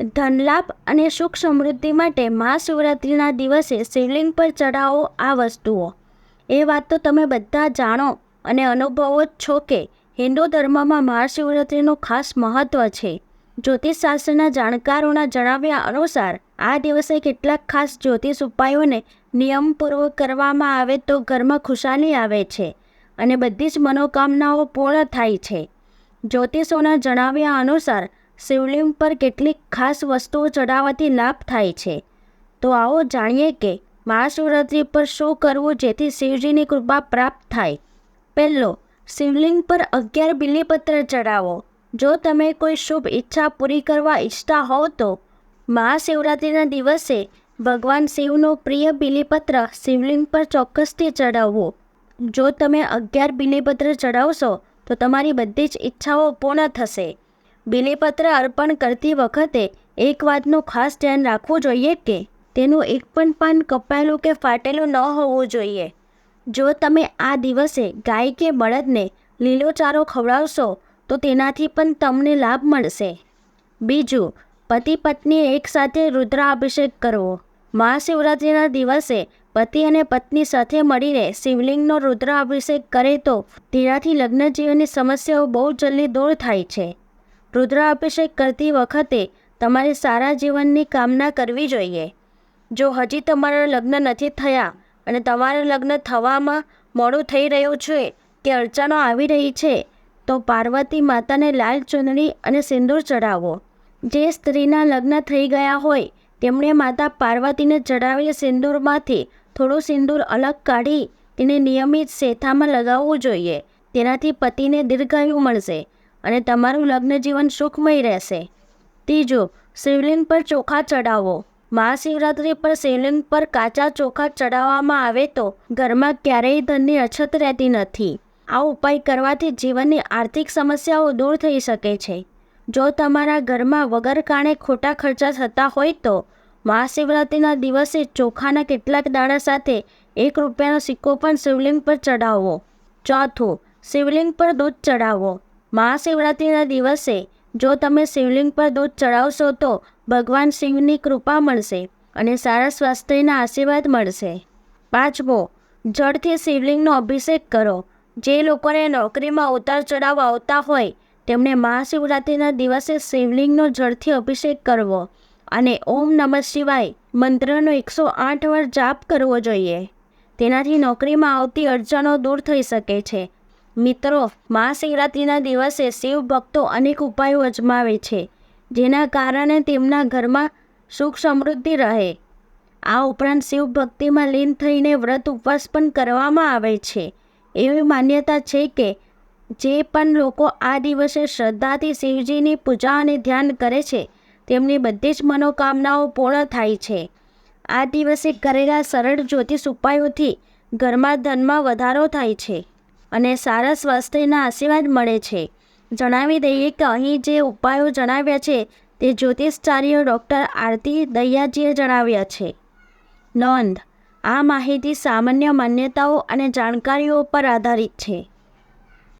ધનલાભ અને સુખ સમૃદ્ધિ માટે મહાશિવરાત્રિના દિવસે શિવલિંગ પર ચઢાવો આ વસ્તુઓ. એ વાત તો તમે બધા જાણો અને અનુભવો જ છો કે હિન્દુ ધર્મમાં મહાશિવરાત્રિનું ખાસ મહત્ત્વ છે. જ્યોતિષશાસ્ત્રના જાણકારોના જણાવ્યા અનુસાર, આ દિવસે કેટલાક ખાસ જ્યોતિષ ઉપાયોને નિયમપૂર્વક કરવામાં આવે તો ઘરમાં ખુશાલી આવે છે અને બધી જ મનોકામનાઓ પૂર્ણ થાય છે. જ્યોતિષોના જણાવ્યા અનુસાર શિવલિંગ પર કેટલીક ખાસ વસ્તુઓ ચડાવવાથી લાભ થાય છે. તો આવો જાણીએ કે મહાશિવરાત્રિ પર શું કરવું જેથી શિવજીની કૃપા પ્રાપ્ત થાય. પહેલો, શિવલિંગ પર અગિયાર બિલીપત્ર ચડાવો જો તમે કોઈ શુભ ઈચ્છા પૂરી કરવા ઈચ્છતા હોવ તો મહાશિવરાત્રિના દિવસે ભગવાન શિવનો પ્રિય બિલીપત્ર શિવલિંગ પર ચોક્કસથી ચડાવવું જો તમે અગિયાર બિલીપત્ર ચડાવશો તો તમારી બધી જ ઈચ્છાઓ પૂર્ણ થશે. બિલીપત્ર અર્પણ કરતી વખતે એક વાતનું ખાસ ધ્યાન રાખવું જોઈએ કે તેનું એક પણ પાન કપાયેલું કે ફાટેલું ન હોવું જોઈએ. જો તમે આ દિવસે ગાય કે બળદને લીલો ચારો ખવડાવશો, તો તેનાથી પણ તમને લાભ મળશે. બીજું, પતિ પત્ની એકસાથે રુદ્રાભિષેક કરવો. મહાશિવરાત્રિના દિવસે પતિ અને પત્ની સાથે મળીને શિવલિંગનો રુદ્રાભિષેક કરે તો તેનાથી લગ્ન જીવનની સમસ્યાઓ બહુ જલ્દી દૂર થાય છે. રુદ્રાભિષેક કરતી વખતે તમારે સારા જીવનની કામના કરવી જોઈએ. જો હજી તમારા લગ્ન નથી થયા અને તમારા લગ્ન થવામાં મોડું થઈ રહ્યું છે કે અડચણો આવી રહી છે, તો પાર્વતી માતાને લાલ ચૂંદડી અને સિંદૂર ચડાવો જે સ્ત્રીના લગ્ન થઈ ગયા હોય, તેમણે માતા પાર્વતીને ચડાવેલ સિંદૂરમાંથી થોડું સિંદૂર અલગ કાઢી તેને નિયમિત શેથામાં લગાવવું જોઈએ. તેનાથી પતિને દીર્ઘાયુ મળશે. અને તમારું લગ્ન જીવન સુખમય રહેશે. ત્રીજું, શિવલિંગ પર ચોખા ચડાવો મહાશિવરાત્રિ પર શિવલિંગ પર કાચા ચોખા ચડાવવામાં આવે તો ઘરમાં ક્યારેય ધનની અછત રહેતી નથી. આ ઉપાય કરવાથી જીવનની આર્થિક સમસ્યાઓ દૂર થઈ શકે છે. જો તમારા ઘરમાં વગર કારણે ખોટા ખર્ચા થતા હોય તો મહાશિવરાત્રિના દિવસે ચોખાના કેટલાક દાણા સાથે એક રૂપિયાનો સિક્કો પણ શિવલિંગ પર ચડાવવો ચોથું, શિવલિંગ પર દૂધ ચડાવવો મહાશિવરાત્રિના દિવસે જો તમે શિવલિંગ પર દૂધ ચડાવશો તો ભગવાન શિવની કૃપા મળશે અને સારા સ્વાસ્થ્યના આશીર્વાદ મળશે. પાંચમો, જળથી શિવલિંગનો અભિષેક કરો. જે લોકોને નોકરીમાં ઉતાર ચઢાવ આવતા હોય તેમણે મહાશિવરાત્રિના દિવસે શિવલિંગનો જળથી અભિષેક કરવો અને ઓમ નમઃ શિવાય મંત્રનો એકસો આઠ વાર જાપ કરવો જોઈએ. તેનાથી નોકરીમાં આવતી અડચણો દૂર થઈ શકે છે. મિત્રો, મહાશિવરાત્રિના દિવસે શિવ ભક્તો અનેક ઉપાયો અજમાવે છે, જેના કારણે તેમના ઘરમાં સુખ સમૃદ્ધિ રહે. આ ઉપરાંત શિવ ભક્તિમાં લીન થઈને વ્રત ઉપવાસ પણ કરવામાં આવે છે. એવી માન્યતા છે કે, જે પણ લોકો આ દિવસે શ્રદ્ધાથી શિવજીની પૂજા અને ધ્યાન કરે છે, તેમની બધી જ મનોકામનાઓ પૂર્ણ થાય છે. આ દિવસે કરેલા સરળ જ્યોતિષ ઉપાયોથી ઘરમાં ધનમાં વધારો થાય છે. અને સારા સ્વાસ્થ્યના આશીર્વાદ મળે છે. જણાવી દઈએ કે અહીં જે ઉપાયો જણાવ્યા છે તે જ્યોતિષચાર્ય ડૉક્ટર આરતી દૈયાજીએ જણાવ્યા છે. નોંધ, આ માહિતી સામાન્ય માન્યતાઓ અને જાણકારીઓ પર આધારિત છે.